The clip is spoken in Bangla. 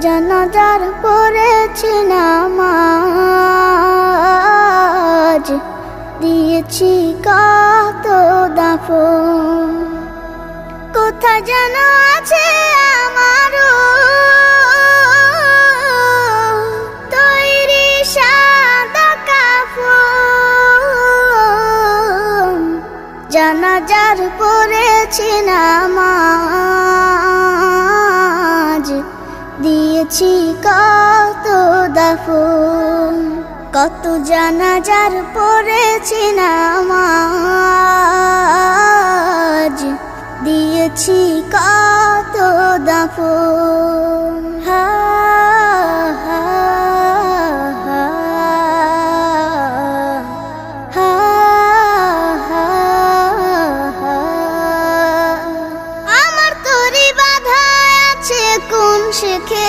জানাজার পড়েছি নামাজ। দিয়েছি কত দাফন। কোথা যেন আছে আমারও তৈরি সাদা কাফন। জানাজার পড়েছি নামাজ দিয়েছি কত দাফ কত জানাজার পড়েছি নামাজ। দিয়েছি কত দাফ হা হা আমার শেখে